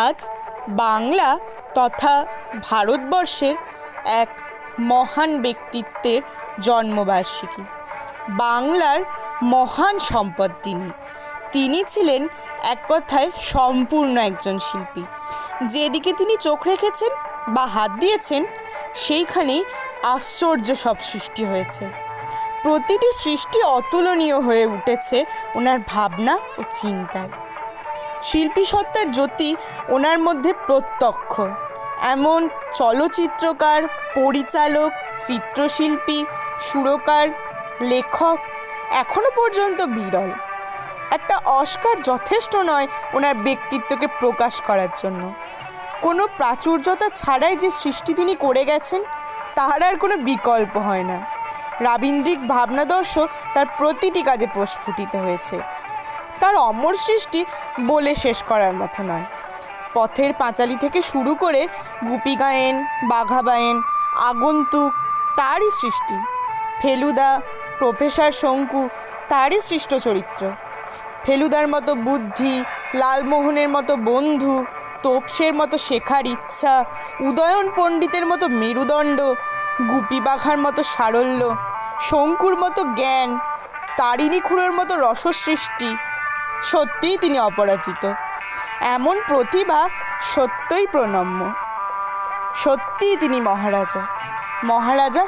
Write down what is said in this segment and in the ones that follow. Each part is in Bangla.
আজ বাংলা তথা ভারতবর্ষের এক মহান ব্যক্তিত্বের জন্মবার্ষিকী। বাংলার মহান সম্পদ তিনি। তিনি ছিলেন এক কথায় সম্পূর্ণ একজন শিল্পী। যেদিকে তিনি চোখ রেখেছেন বা হাত দিয়েছেন, সেইখানেই আশ্চর্য সব সৃষ্টি হয়েছে। প্রতিটি সৃষ্টি অতুলনীয় হয়ে উঠেছে ওনার ভাবনা ও চিন্তায়। শিল্পী সত্তার জ্যোতি ওনার মধ্যে প্রত্যক্ষ। এমন চলচ্চিত্রকার, পরিচালক, চিত্রশিল্পী, সুরকার, লেখক এখনও পর্যন্ত বিরল। একটা অস্কার যথেষ্ট নয় ওনার ব্যক্তিত্বকে প্রকাশ করার জন্য। কোনো প্রাচুর্যতা ছাড়াই যে সৃষ্টি তিনি করে গেছেন, তাহার আর কোনো বিকল্প হয় না। রাবীন্দ্রিক ভাবনাদর্শ তার প্রতিটি কাজে প্রস্ফুটিত হয়েছে। তার অমর সৃষ্টি বলে শেষ করার মতো নয়। পথের পাঁচালী থেকে শুরু করে গুপি গায়েন বাঘা বায়েন আগন্তুক তারই সৃষ্টি, ফেলুদা, প্রফেসর শঙ্কু তারই সৃষ্ট চরিত্র। ফেলুদার মতো বুদ্ধি, লালমোহনের মতো বন্ধু, তোপসের মতো শেখার ইচ্ছা, উদয়ন পণ্ডিতের মতো মেরুদণ্ড গুপি বাঘার মতো সারল্য, শঙ্কুর মতো জ্ঞান, তারিণী খুঁড়োর মতো রসসৃষ্টি সত্যিই তিনি অপরাজিত। এমন প্রতিভা সত্যই প্রণম্য। সত্যিই তিনি মহারাজা। মহারাজা,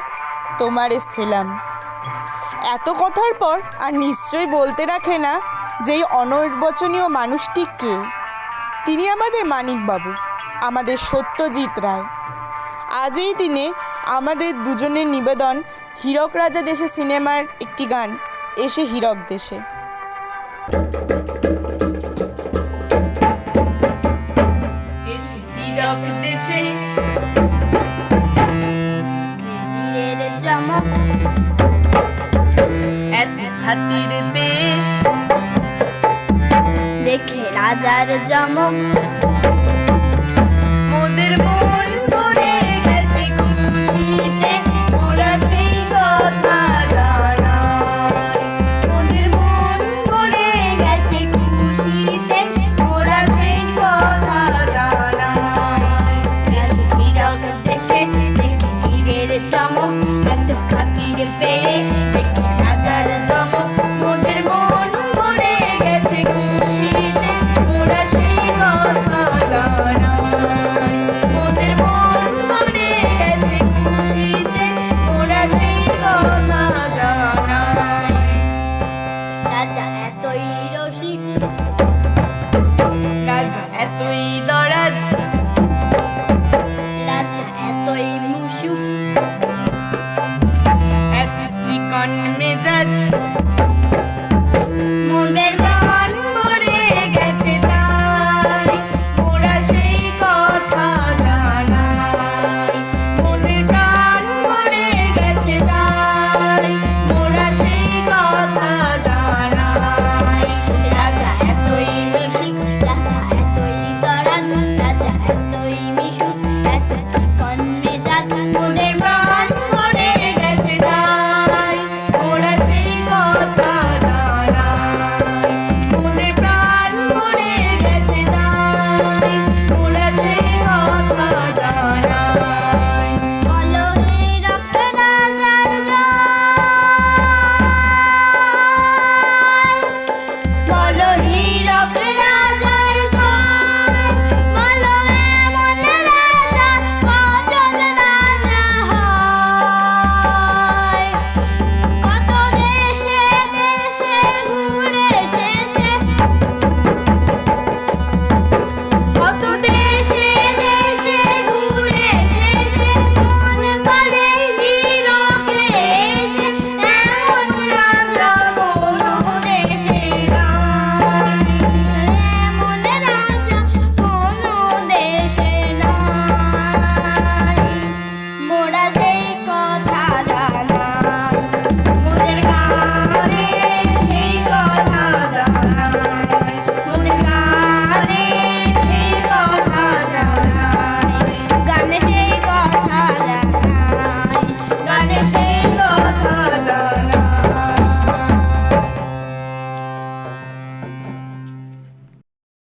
তোমার এসেছিলাম এত কথার পর আর নিশ্চয়ই বলতে রাখে না যে এই অনর্বচনীয় মানুষটি কে। তিনি আমাদের মানিকবাবু, আমাদের সত্যজিৎ রায়। আজ এই দিনে আমাদের দুজনের নিবেদন হীরক রাজা দেশে সিনেমার একটি গান, এসে হীরক দেশে। খাতির পেয়ে দেখে রাজার চমক சமம் பத்து காத்திருப்பேன்